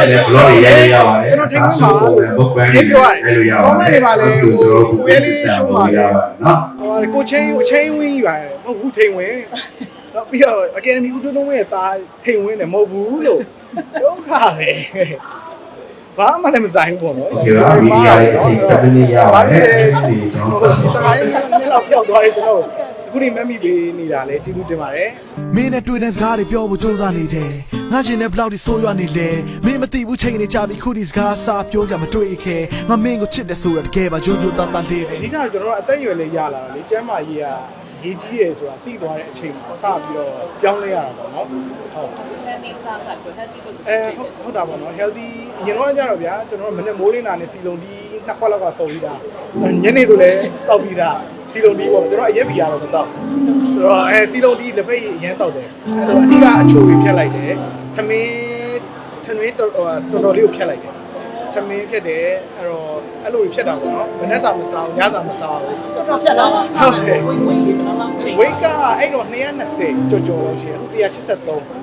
က်လည်း blog တွေရိုက်ရပါတယ်ကျွန်တော်ထင်မှာပါ book brand တွေရိုက်လို့ရပါတယ် comment တွေပါလေကျွန်တော်ကိုယ်ရေးရှုံးပါတယ်နော်ဟိုကိုချင်းကိုချင်းဝင်းယူရတယ်မဟုတ်ဘူးထိန်ဝင်တော့ပြီးတော့ academy ဦးတွန်းဝင်းရဲ့ตาထိန်ဝင်တယ်မဟုတ်ဘူးလို့ဒုက္ခပဲဘာမှလည်းမဆိုင်ဘူးပေါ့နော်ဒီကဗီဒီယိုလေးအစီအစဉ်တက်နေရပါတယ်ဒီကျွန်တော်စကားရင်းနဲ့လောက်ပြောက်သွားတယ်ကျွန်တော် အခုဒီမက်မီပေးနေတာလဲကျေးဇူးတင်ပါတယ်မင်းနဲ့တွေ့တဲ့စကားတွေပြောဖို့စူးစမ်းနေတယ်ငါရှင်နဲ့ဘလောက်ဒီဆိုးရွားနေလဲမင်းမသိဘူးချိန်နေကြပြီခုဒီစကားစာပြောကြမတွေ့ခဲ့ငါမင်းကိုချစ်တယ်ဆိုတာတကယ်ပါရိုးရိုးသားသားလေးပဲ အဓိကကျွန်တော်တို့အသက်အရွယ်လေးရလာတော့လေကျမ်းမာရေးကရေးကြီးရယ်ဆိုတာသိသွားတဲ့အချိန်မှာစပြီးတော့ပြောင်းလဲရတာပေါ့နော်ဟုတ် healthy စားစားကို healthy ကိုအဲဟုတ်ဟုတ်တာပေါ့နော် healthy အရင်တော့ကြတော့ဗျာကျွန်တော်တို့မနေ့မိုးလင်းတာနဲ့စီလုံးဒီနှစ်ခွက်လောက်ကစုံပြီးတာညနေဆိုလည်းတောက်ပြီးတာ စီလုံးဒီပေါ့ကျွန်တော်အရက်ဘီရတော့မတောက်ဆိုတော့အဲစီလုံးဒီလက်ပိတ်အရင်တောက်တယ်အဲတော့အဓိကအချိုတွေဖြတ်လိုက်တယ်ထမင်းထမင်းတော်တော်တော်လေးကိုဖြတ်လိုက်တယ်ထမင်းဖြတ်တယ်အဲ့တော့အဲ့လိုဖြတ်တာပေါ့နော်မနေ့စာမစားဘူးညစာမစားဘူးတော်တော်ဖြတ်တော့ဝိတ်ဝိတ်ဘယ်လောက်လောက်ချိန်ဝိတ်ကအဲ့တော့220ကြော်ကြော်လို့ရှိရင်အခု183